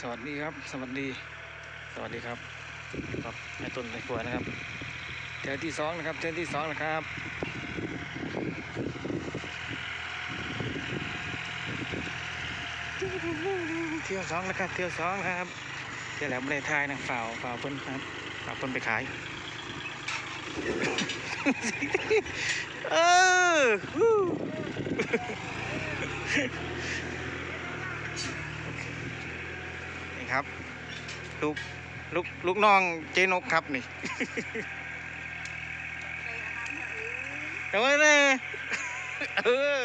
สวัสดีครับ สวัสดี สวัสดีครับครับแม่ต้นในครัวนะครับเทอที่สองนะครับเทอที่สองนะครับเที่ยวสองนะครับเที่ยวสองครับเที่ยวแล้วไม่ได้ทายนะฝ่าวฝ่าวเพิ่นครับฝ่าวเพิ่นไปขายเออฮู้ นี่ ครับ ลูกลูกลูกน้องเจนกครับนี่แต่ว่าเนี่ยเออ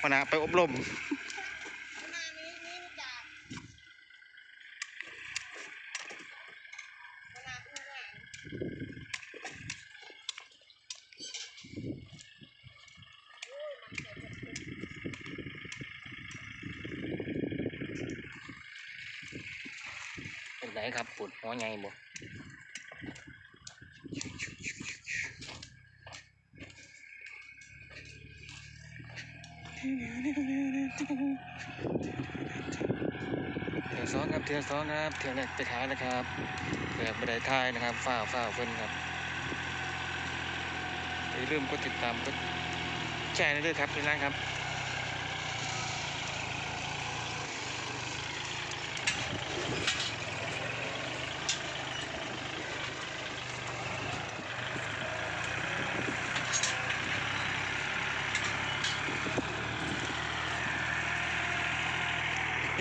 พนะไปอบรม ครับปวดหัวไงบ่เที่ยวสองครับเที่ยวสองครับเที่ยวแรกไปขายนะครับเที่ยวบันไดท้ายนะครับฝ้าวฝ้าวเพิ่นครับอย่าลืมกดติดตามกดแชร์ด้วยครับที่ร้านครับ ข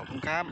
อบคุณครับ